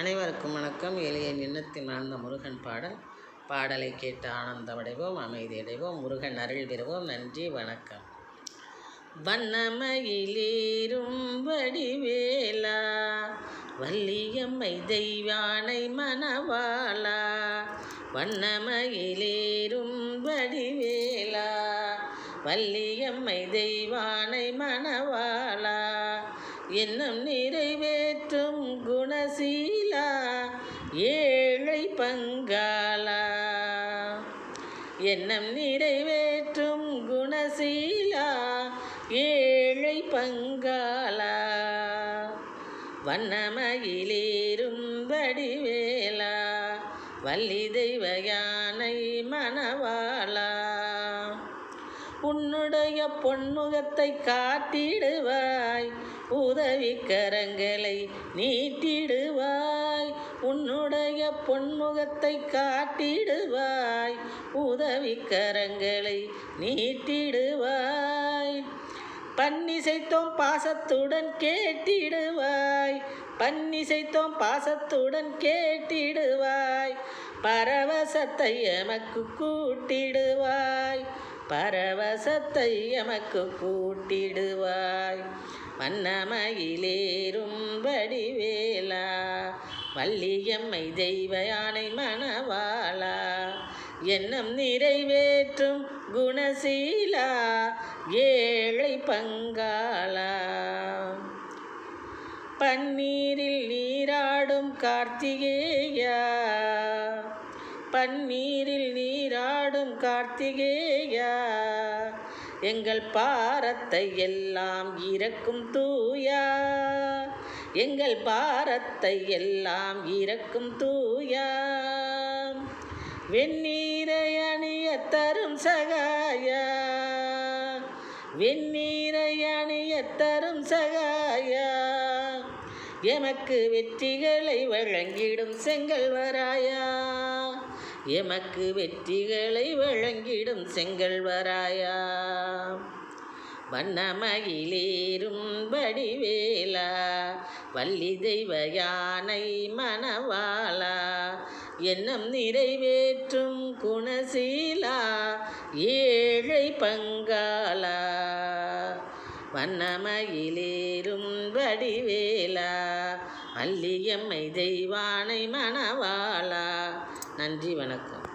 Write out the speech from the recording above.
அனைவருக்கும் வணக்கம். எளிய எண்ணத்தில் வாழ்ந்த முருகன் பாடல். பாடலை கேட்டு ஆனந்தமடைவோம் அமைதியடைவோம் முருகன் அருள் பெறுவோம். நன்றி வணக்கம். வண்ணமயிலேறும் வடிவேலா வள்ளியம்மை தெய்வானை மணவாளா வண்ணமயிலேறும் வடிவேலா வள்ளியம்மை தெய்வானை மணவாளா என்னும் நிறைவேற்றும் குணசீ ஏழை பங்காளா. எண்ணம் நிறைவேற்றும் குணசீலா. ஏழை பங்காளா. வண்ணமயிலேறும் வடிவேலா. வள்ளி தெய்வ யானை மணவாளா. உன்னுடைய பொன்முகத்தை காட்டிடுவாய். உதவி கரங்களை நீட்டிடுவாய். உன்னுடைய பொன்முகத்தை காட்டிடுவாய். உதவி கரங்களை நீட்டிடுவாய். பன்னிசைத்தோம் பாசத்துடன் கேட்டிடுவாய். பன்னிசைத்தோம் பாசத்துடன் கேட்டிடுவாய். பரவசத்தை எமக்கு கூட்டிடுவாய். பரவசத்தை எமக்கு கூட்டிடுவாய். மன்னமயிலேறும் வடிவேலா. வள்ளியம்மை தெய்வ யானை மணவாளா எண்ணம் நிறைவேற்றும் குணசீலா ஏழை பங்காளா. பன்னீரில் நீராடும் கார்த்திகேயா பன்னீரில் நீராடும் கார்த்திகேயா எங்கள் பாரத்தை எல்லாம் இறக்கும் தூயா எங்கள் பாரத்தை எல்லாம் இறக்கும் தூயா. வெந்நீரை அணிய தரும் சகாயா வெந்நீரை அணிய தரும் சகாயா. எமக்கு வெற்றிகளை வழங்கிடும் செங்கல்வராயா எமக்கு வெற்றிகளை வழங்கிடும் செங்கல்வராயா வண்ணமகிலேறும் வடிவேலா வள்ளி தெய்வ யானை மணவாளா. எண்ணம் நிறைவேற்றும் குணசீலா ஏழை பங்காளா. வண்ணமயிலேறும் வடிவேலா அல்லியம்மை தெய்வானை மணவாளா. நன்றி வணக்கம்.